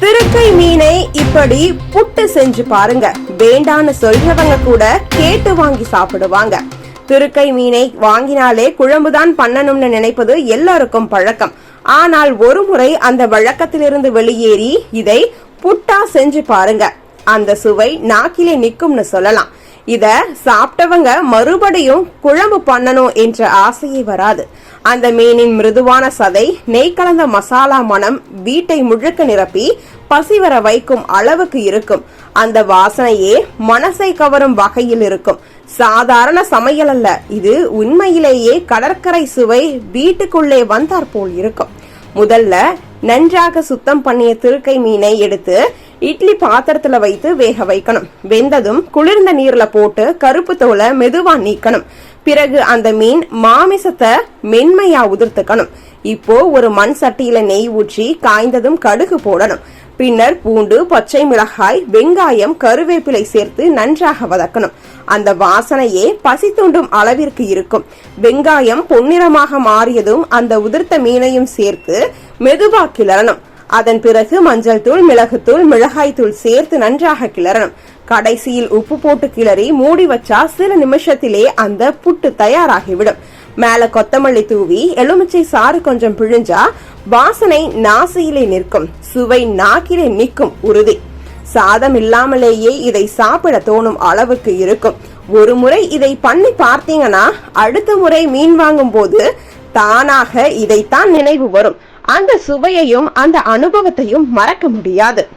திருக்கை மீனை இப்படி புட்டு செஞ்சு பாருங்க. வேண்டான்னு சொல்றவங்க கூட கேட்டு வாங்கி சாப்பிடுவாங்க. திருக்கை மீனை வாங்கினாலே குழம்புதான் பண்ணணும்னு நினைப்பது எல்லாருக்கும் பழக்கம். ஆனால் ஒரு முறை அந்த வழக்கத்திலிருந்து வெளியேறி இதை புட்டா செஞ்சு பாருங்க. அந்த சுவை நாக்கிலே நிற்கும்னு சொல்லலாம். இத சாப்பிட்டவங்க மறுபடியும் குழம்பு பண்ணணும் என்ற ஆசையே வராது. அந்த மீனின் மிருதுவான சதை நெய் கலந்த மசாலா மனம் வீட்டை முழுக்க நிரப்பி பசி வர வைக்கும் அளவுக்கு இருக்கும். அந்த வாசனையே மனசை கவரும் வகையில் இருக்கும். சாதாரண சமையல் அல்ல இது உண்மையிலேயே கடற்கரை சுவை வீட்டுக்குள்ளே வந்தாற் போல் இருக்கும். முதல்ல நன்றாக சுத்தம் பண்ணிய திருக்கை மீனை எடுத்து இட்லி பாத்திரத்துல வைத்து வேக வைக்கணும். வெந்ததும் குளிர்ந்த நீர்ல போட்டு கருப்பு தோலை மெதுவா நீக்கணும். பிறகு அந்த மீன் மாமிசத்தை மென்மையா உதிர்த்துக்கணும். இப்போ ஒரு மண் சட்டியில நெய் ஊற்றி காய்ந்ததும் கடுகு போடணும். பின்னர் பூண்டு பச்சை மிளகாய் வெங்காயம் கருவேப்பிலை சேர்த்து நன்றாக வதக்கணும். அந்த வாசனையே பசி தூண்டும் அளவிற்கு இருக்கும். வெங்காயம் பொன்னிறமாக மாறியதும் அந்த உதிர்த்த மீனையும் சேர்த்து மெதுவா கிளறணும். அதன் பிறகு மஞ்சள் தூள் மிளகுத்தூள் மிளகாய் தூள் சேர்த்து நன்றாக கிளறணும். கடைசியில் உப்பு போட்டு கிளறி மூடி வச்சா சில நிமிஷத்திலே அந்த புட்டு தயாராகிவிடும். மேல கொத்தமல்லி தூவி எலுமிச்சை சாறு கொஞ்சம் பிழிஞ்சா வாசனை நாசியிலே நிற்கும். சுவை நாக்கிலே நிற்கும் உறுதி. சாதம் இல்லாமலேயே இதை சாப்பிட தோணும் அளவுக்கு இருக்கும். ஒரு முறை இதை பண்ணி பார்த்தீங்கன்னா அடுத்த முறை மீன் வாங்கும் போது தானாக இதைத்தான் நினைவு வரும். அந்த சுவையையும் அந்த அனுபவத்தையும் மறக்க முடியாது.